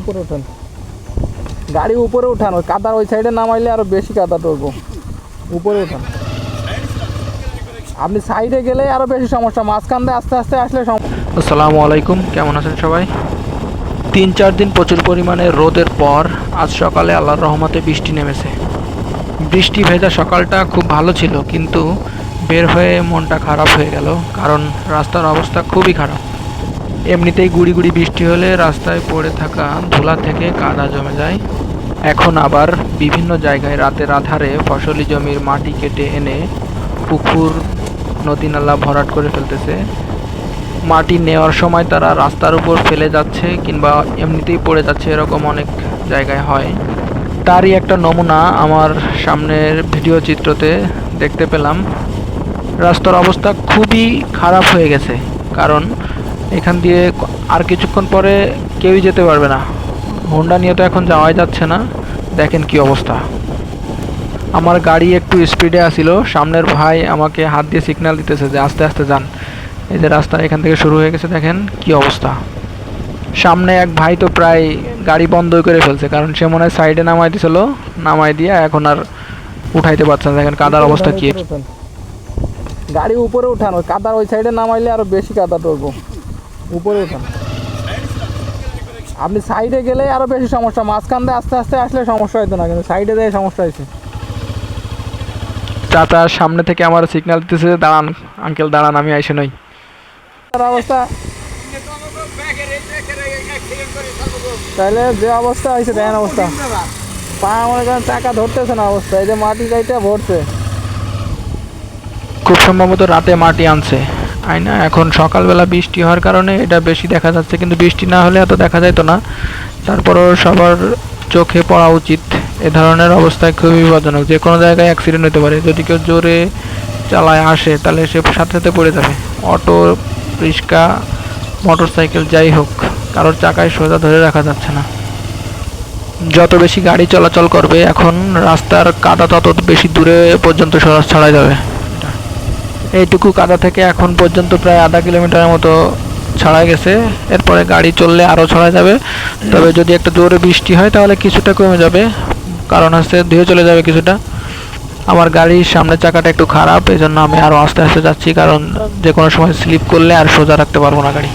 উপরে ওঠেন গাড়ি উপরে উঠান, ওই কাদার ওই সাইডে নামাইলে আরও বেশি কাদা টরবো উপরে উঠান। আপনি সাইডে গেলে আরও বেশি সমস্যা, মাঝখান দিয়ে আস্তে আস্তে আসলে আসসালামু আলাইকুম, কেমন আছেন সবাই? তিন চার দিন প্রচুর পরিমাণে রোদের পর আজ সকালে আল্লাহর রহমতে বৃষ্টি নেমেছে। বৃষ্টি ভেজা সকালটা খুব ভালো ছিল, কিন্তু বের হয়ে মনটা খারাপ হয়ে গেল, কারণ রাস্তার অবস্থা খুবই খারাপ। এমনিতেই গুড়ি গুড়ি বৃষ্টি হলে রাস্তায় পড়ে থাকা ধুলা থেকে কাদা জমে যায়। এখন আবার বিভিন্ন জায়গায় রাতের আধারে ফসলি জমির মাটি কেটে এনে পুকুর, নদী নালা ভরাট করে ফেলতেছে। মাটি নেওয়ার সময় তারা রাস্তার উপর ফেলে যাচ্ছে কিংবা এমনিতেই পড়ে যাচ্ছে এরকম অনেক জায়গায় হয়। তারই একটা নমুনা আমার সামনের ভিডিও চিত্রতে দেখতে পেলাম। রাস্তার অবস্থা খুবই খারাপ হয়ে গেছে, কারণ এখান দিয়ে আর কিছুক্ষণ পরে কেউই যেতে পারবে না। হোন্ডা নিয়ে তো এখন যাওয়াই যাচ্ছে না। দেখেন কি অবস্থা। আমার গাড়ি একটু স্পিডে আসিল। সামনের ভাই আমাকে হাত দিয়ে সিগন্যাল দিতেছে যে আস্তে আস্তে যান। এই যে রাস্তা এখান থেকে শুরু হয়ে গেছে, দেখেন কি অবস্থা। সামনে এক ভাই তো প্রায় গাড়ি বন্ধই করে ফেলছে, কারণ সে মনে হয় সাইডে নামাই দিছিল। নামাই দিয়ে এখন আর উঠাইতে পারছে না। দেখেন কাদার অবস্থা কি। গাড়ি উপরে উঠান কাদার ওই সাইডে নামাইলে আরও বেশি কাদা টরবো উপরে উঠান আপনি সাইডে গেলে আরও বেশি সমস্যা। মাঝখান দিয়ে আস্তে আস্তে আসলে সমস্যা হতো না কিন্তু সাইডে দিয়ে সমস্যা হয়েছে চাচা সামনে থেকে আমার সিগন্যাল দিতেছে দাঁড়ান আঙ্কেল দাঁড়ান আমি আইসে নই। তার অবস্থা? তাহলে যে অবস্থা হয়েছে দেখেন অবস্থা। পা মনে করেন চাকা ধরতেছে না অবস্থা এই যে মাটি গাইটা ভরছে। খুব সম্ভবত রাতে মাটি আনছে। আই না, এখন সকালবেলা বৃষ্টি হওয়ার কারণে এটা বেশি দেখা যাচ্ছে, কিন্তু বৃষ্টি না হলে এত দেখা যাইতো না। তারপরও সবার চোখে পড়া উচিত। এ ধরনের অবস্থায় খুবই বিপজ্জনক, যে কোনো জায়গায় অ্যাক্সিডেন্ট হতে পারে। যদি কেউ জোরে চালায় আসে, তাহলে সে সাথে সাথে পড়ে যাবে। অটো, রিক্সা মোটর সাইকেল যাই হোক, কারোর চাকায় সোজা ধরে রাখা যাচ্ছে না। যত বেশি গাড়ি চলাচল করবে, এখন রাস্তার কাদা তত বেশি দূরে পর্যন্ত ছড়া যাবে। এইটুকু কাদা থেকে এখন পর্যন্ত প্রায় আধা কিলোমিটারের মতো ছড়া গেছে। এরপরে গাড়ি চললে আরও ছড়া যাবে। তবে যদি একটা জোরে বৃষ্টি হয়, তাহলে কিছুটা কমে যাবে। কারণ হচ্ছে ধুয়ে চলে যাবে কিছুটা। আমার গাড়ির সামনের চাকাটা একটু খারাপ এই জন্য আমি আরও আস্তে আস্তে যাচ্ছি। কারণ যে কোনো সময় স্লিপ করলে আর সোজা রাখতে পারব না গাড়ি।